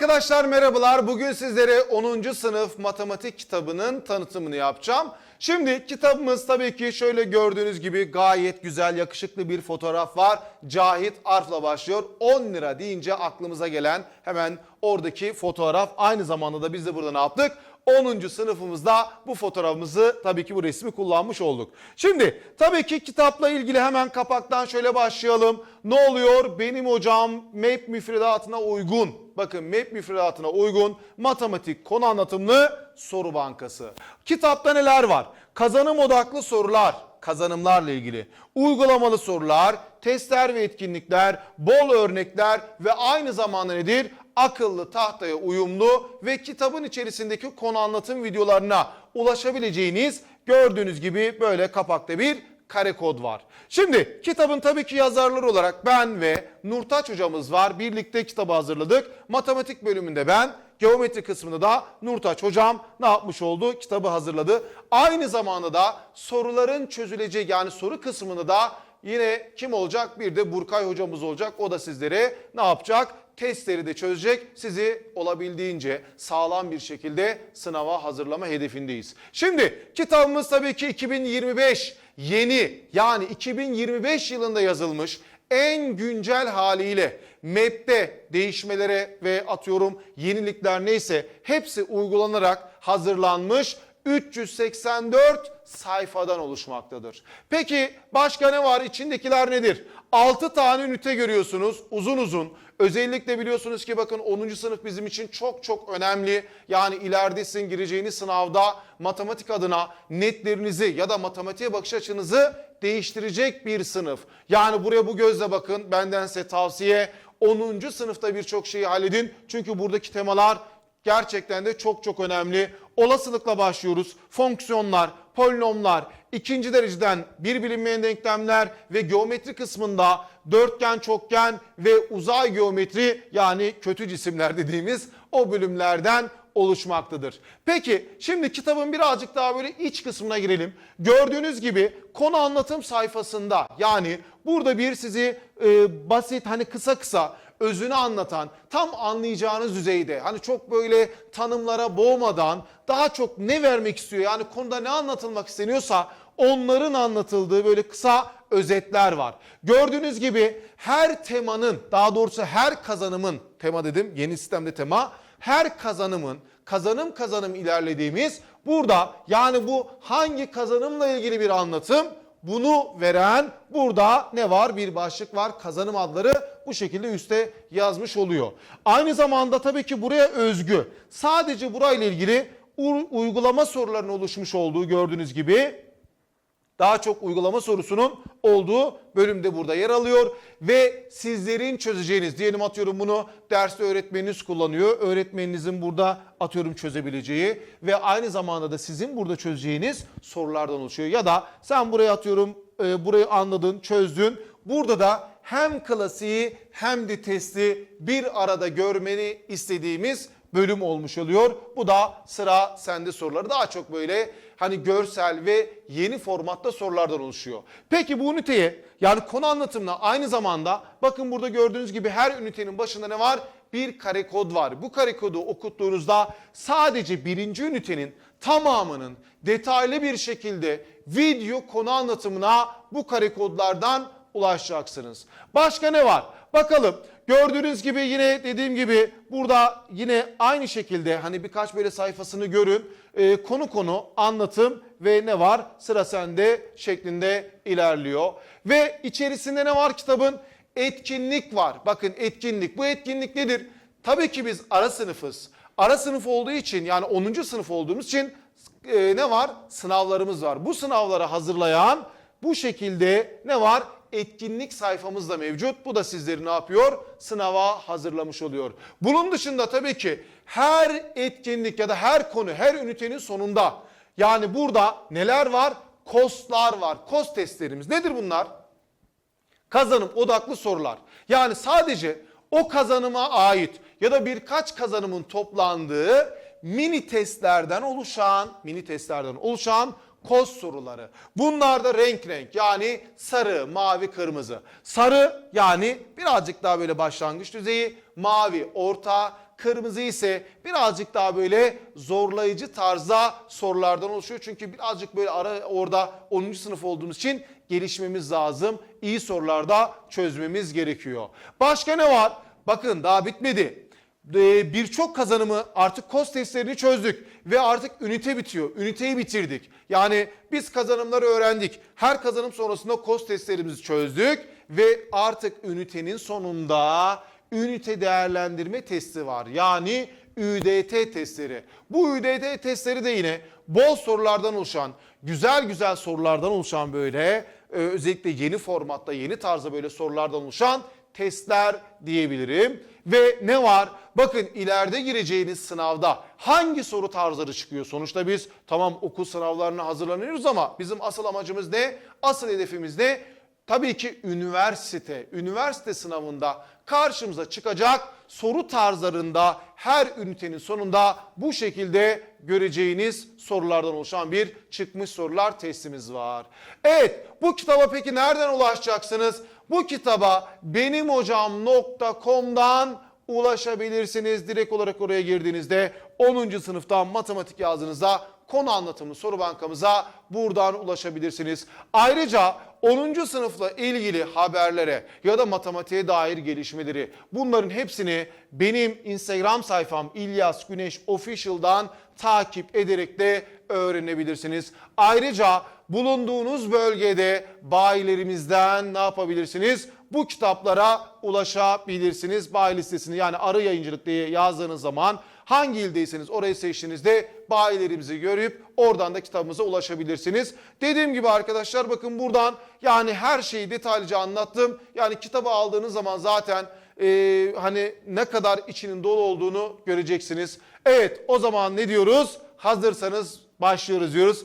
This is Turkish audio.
arkadaşlar merhabalar. Bugün sizlere 10. sınıf matematik kitabının tanıtımını yapacağım. Şimdi kitabımız tabii ki şöyle gördüğünüz gibi gayet güzel yakışıklı bir fotoğraf var. Cahit Arf'la başlıyor. 10 lira deyince aklımıza gelen hemen oradaki fotoğraf. Aynı zamanda da biz de burada ne yaptık? 10. sınıfımızda bu fotoğrafımızı tabii ki bu resmi kullanmış olduk. Şimdi tabii ki kitapla ilgili hemen kapaktan şöyle başlayalım. Ne oluyor? Benim hocam MEP müfredatına uygun. Bakın MEP müfredatına uygun matematik konu anlatımlı soru bankası. Kitapta neler var? Kazanım odaklı sorular, kazanımlarla ilgili. Uygulamalı sorular, testler ve etkinlikler, bol örnekler ve aynı zamanda nedir? Akıllı tahtaya uyumlu ve kitabın içerisindeki konu anlatım videolarına ulaşabileceğiniz gördüğünüz gibi böyle kapakta bir kare kod var. Şimdi kitabın tabii ki yazarları olarak ben ve Nurtaç hocamız var. Birlikte kitabı hazırladık. Matematik bölümünde ben, geometri kısmında da Nurtaç hocam ne yapmış oldu? Kitabı hazırladı. Aynı zamanda da soruların çözüleceği yani soru kısmını da yine kim olacak? Bir de Burkay hocamız olacak. O da sizlere ne yapacak? Testleri de çözecek. Sizi olabildiğince sağlam bir şekilde sınava hazırlama hedefindeyiz. Şimdi kitabımız tabii ki 2025 yeni yani 2025 yılında yazılmış en güncel haliyle MEP'te değişmelere ve atıyorum yenilikler neyse hepsi uygulanarak hazırlanmış 384 sayfadan oluşmaktadır. Peki başka ne var? İçindekiler nedir? 6 tane ünite görüyorsunuz uzun uzun. Özellikle biliyorsunuz ki bakın 10. sınıf bizim için çok çok önemli. Yani ileride sizin gireceğiniz sınavda matematik adına netlerinizi ya da matematiğe bakış açınızı değiştirecek bir sınıf. Yani buraya bu gözle bakın. Benden size tavsiye 10. sınıfta birçok şeyi halledin. Çünkü buradaki temalar gerçekten de çok çok önemli. Olasılıkla başlıyoruz. Fonksiyonlar, polinomlar, ikinci dereceden bir bilinmeyen denklemler ve geometri kısmında dörtgen, çokgen ve uzay geometri yani kötü cisimler dediğimiz o bölümlerden oluşmaktadır. Peki şimdi kitabın birazcık daha böyle iç kısmına girelim. Gördüğünüz gibi konu anlatım sayfasında yani burada bir sizi e, basit hani kısa kısa özünü anlatan, tam anlayacağınız düzeyde hani çok böyle tanımlara boğmadan daha çok ne vermek istiyor yani konuda ne anlatılmak isteniyorsa onların anlatıldığı böyle kısa özetler var. Gördüğünüz gibi her temanın daha doğrusu her kazanımın tema dedim yeni sistemde tema her kazanımın kazanım kazanım ilerlediğimiz burada yani bu hangi kazanımla ilgili bir anlatım bunu veren burada ne var? Bir başlık var. Kazanım adları bu şekilde üste yazmış oluyor. Aynı zamanda tabii ki buraya özgü. Sadece burayla ilgili uygulama sorularının oluşmuş olduğu gördüğünüz gibi daha çok uygulama sorusunun olduğu bölümde burada yer alıyor ve sizlerin çözeceğiniz diyelim atıyorum bunu derste öğretmeniniz kullanıyor. Öğretmeninizin burada atıyorum çözebileceği ve aynı zamanda da sizin burada çözeceğiniz sorulardan oluşuyor. Ya da sen buraya atıyorum e, burayı anladın, çözdün. Burada da hem klasiği hem de testi bir arada görmeni istediğimiz bölüm olmuş oluyor. Bu da sıra sende soruları daha çok böyle hani görsel ve yeni formatta sorulardan oluşuyor. Peki bu üniteye yani konu anlatımına aynı zamanda bakın burada gördüğünüz gibi her ünitenin başında ne var? Bir kare kod var. Bu kare kodu okuttuğunuzda sadece birinci ünitenin tamamının detaylı bir şekilde video konu anlatımına bu kare kodlardan ulaşacaksınız. Başka ne var? Bakalım. Gördüğünüz gibi yine dediğim gibi burada yine aynı şekilde hani birkaç böyle sayfasını görün. Ee, konu konu anlatım ve ne var? Sıra sende şeklinde ilerliyor. Ve içerisinde ne var kitabın? Etkinlik var. Bakın etkinlik. Bu etkinlik nedir? Tabii ki biz ara sınıfız. Ara sınıf olduğu için yani 10. sınıf olduğumuz için e, ne var? Sınavlarımız var. Bu sınavları hazırlayan bu şekilde ne var? Etkinlik sayfamız da mevcut. Bu da sizleri ne yapıyor? Sınava hazırlamış oluyor. Bunun dışında tabii ki her etkinlik ya da her konu her ünitenin sonunda yani burada neler var? Kostlar var. Kost testlerimiz. Nedir bunlar? Kazanım odaklı sorular. Yani sadece o kazanıma ait ya da birkaç kazanımın toplandığı mini testlerden oluşan, mini testlerden oluşan koz soruları. Bunlar da renk renk yani sarı, mavi, kırmızı. Sarı yani birazcık daha böyle başlangıç düzeyi, mavi orta, Kırmızı ise birazcık daha böyle zorlayıcı tarzda sorulardan oluşuyor. Çünkü birazcık böyle ara orada 10. sınıf olduğumuz için gelişmemiz lazım. İyi sorularda çözmemiz gerekiyor. Başka ne var? Bakın daha bitmedi. Ee, Birçok kazanımı artık KOS testlerini çözdük ve artık ünite bitiyor. Üniteyi bitirdik. Yani biz kazanımları öğrendik. Her kazanım sonrasında KOS testlerimizi çözdük ve artık ünitenin sonunda ünite değerlendirme testi var. Yani ÜDT testleri. Bu ÜDT testleri de yine bol sorulardan oluşan, güzel güzel sorulardan oluşan böyle e, özellikle yeni formatta, yeni tarzda böyle sorulardan oluşan testler diyebilirim. Ve ne var? Bakın ileride gireceğiniz sınavda hangi soru tarzları çıkıyor? Sonuçta biz tamam okul sınavlarına hazırlanıyoruz ama bizim asıl amacımız ne? Asıl hedefimiz ne? Tabii ki üniversite, üniversite sınavında karşımıza çıkacak soru tarzlarında her ünitenin sonunda bu şekilde göreceğiniz sorulardan oluşan bir çıkmış sorular testimiz var. Evet bu kitaba peki nereden ulaşacaksınız? Bu kitaba benimhocam.com'dan ulaşabilirsiniz. Direkt olarak oraya girdiğinizde 10. sınıftan matematik yazdığınızda konu anlatımlı soru bankamıza buradan ulaşabilirsiniz. Ayrıca 10. sınıfla ilgili haberlere ya da matematiğe dair gelişmeleri bunların hepsini benim Instagram sayfam İlyas Güneş Official'dan takip ederek de öğrenebilirsiniz. Ayrıca bulunduğunuz bölgede bayilerimizden ne yapabilirsiniz? Bu kitaplara ulaşabilirsiniz. Bayi listesini yani arı yayıncılık diye yazdığınız zaman hangi ildeyseniz orayı seçtiğinizde bayilerimizi görüp oradan da kitabımıza ulaşabilirsiniz. Dediğim gibi arkadaşlar bakın buradan yani her şeyi detaylıca anlattım. Yani kitabı aldığınız zaman zaten e, hani ne kadar içinin dolu olduğunu göreceksiniz. Evet o zaman ne diyoruz? Hazırsanız başlıyoruz diyoruz.